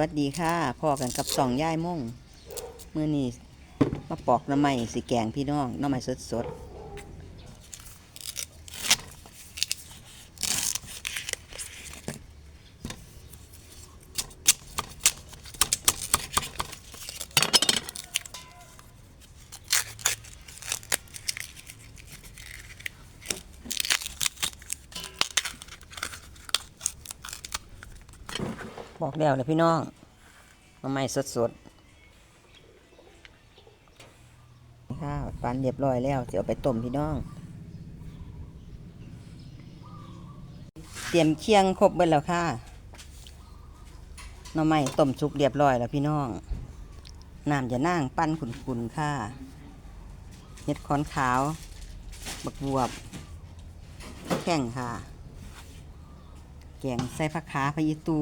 วัสดีค่ะพ่อกันกับสองย่ายม่งเมื่อนี้มาปอกน้ำไม้สีแกงพี่น้องน้ำไม้สดสด อกแล้วเลยพี่น้องหน้ำไม้สดสดๆค่ะปันเรียบร้อยแล้วจะเอาไปต้มพี่น้อง เตรียมเคียงครบเบิดแล้วค่ะน้ำไม้ต้มสุกเรียบร้อยแล้วพี่น้องน้ำจะนั่งปั้นขุนๆค่ะเห็ดขอนขาว บักบวบ แข้งค่ะ แกงใส่ผักขาพะยิตู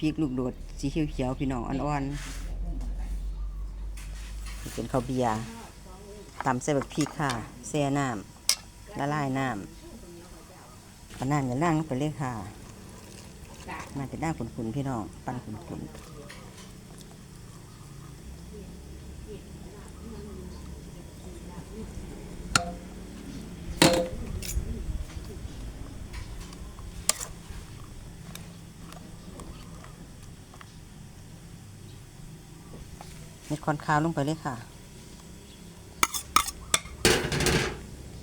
พริกลูกโดดสีเขียวๆพี่น้องอ่อนๆนี่เป็นข้าวเบียร์ตำใส่แบบพริกค่ะแซ่น้ำละลายน้ำปานน้ำอย่าล่างไปเลยค่ะน่าจะได้ขุนๆพี่น้อง ปั้นขุนๆ มีคอนขาวลงไปเลยค่ะ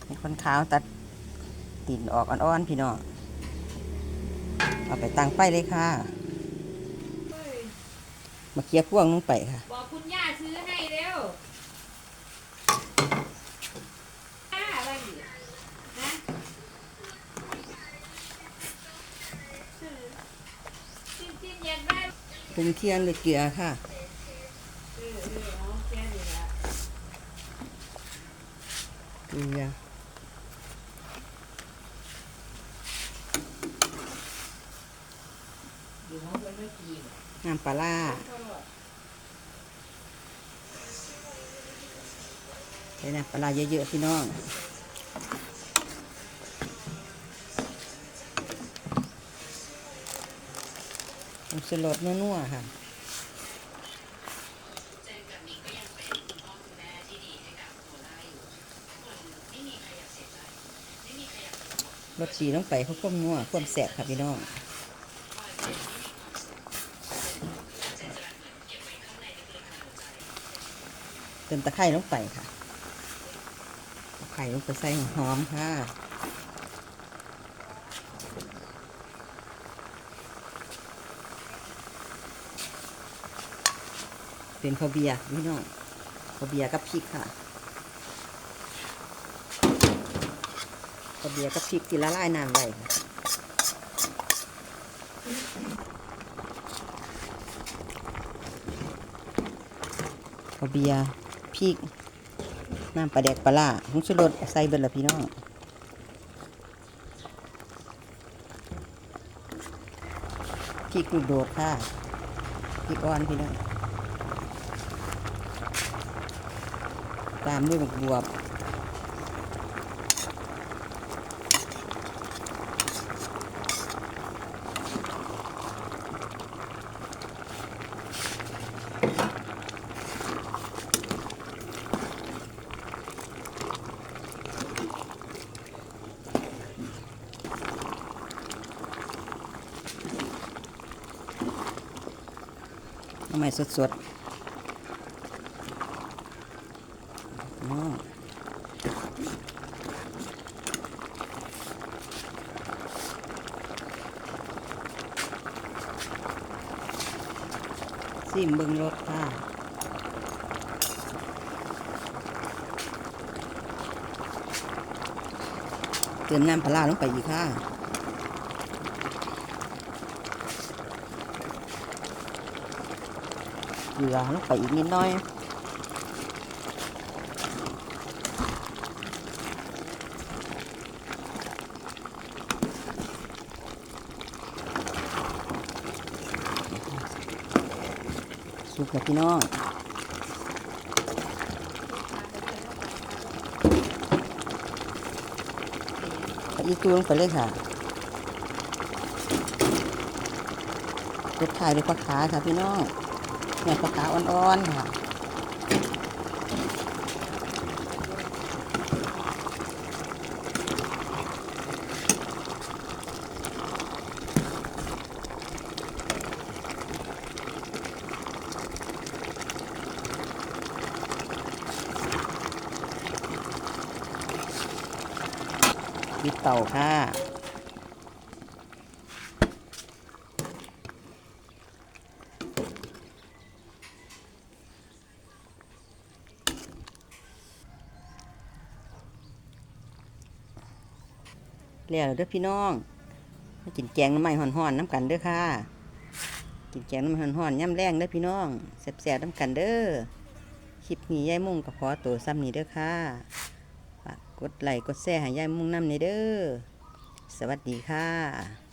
มีคอนขาวตัดติ่นออกอ่อนๆพี่น้อง เอาไปตั้งไฟเลยค่ะ มาเคี่ยวพ่วงลงไปค่ะ บอกคุณย่าซื้อให้เร็วย่าอะไรอยู่นะจิ้มจิ้มๆอยากได้ปรุงเทียนหรือเกลือค่ะ เออเออเอานี้ละเกลือเดี๋ยวน้องไปไม่กินน้ำปลาร้าใส่น้ำปลาร้าเยอะๆพี่น้องผงชูรสนัวๆค่ะ รสชีลงไปเขาก้มนัวก้มแสบค่ะพี่น้องเติมตะไคร้ลงไปค่ะตะไคร้ลงไปใส่หอมค่ะเป็นข้าวเบียร์พี่น้องข้าวเบียร์กับพริกค่ะ เบียกับพริกที่ละลายน้ำไว้ค่ะเบียพริก น้ำปลาแดกปลาล่าผงชูรสใส่เบิดละพี่น้องพริกลูกโดดค่ะพริกอ่อนพี่น้องตามด้วยบักบวบำไมสดๆน้องซิมเบิงรสค่ะเติมน้ำปลาร้าลงไปอีกค่ะ เกลือลงไปอีกนิดหน้อยสุกแล้วพี่น้องอีกตัวลงไปเลยค่ะรสชาติด้วยปลาขาค่ะพี่น้อง เนี่ยปลาขาอ่อนๆค่ะบิดเตาค่ะ แล้วเด้อพี่น้องมากินแกงน้ำมันห่อนๆน้ำกันเด้อค่ะ กินแกงน้ำมันห่อนๆย่ำแรงเด้อพี่น้องแสบๆน้ำกันเด้อคลิปนี้ยายมุ่งก็ขอตัวซ้ำนี้เด้อค่ะฝากกดไลค์กดแชร์ให้ยายมุ่งน้ำในเด้อสวัสดีค่ะ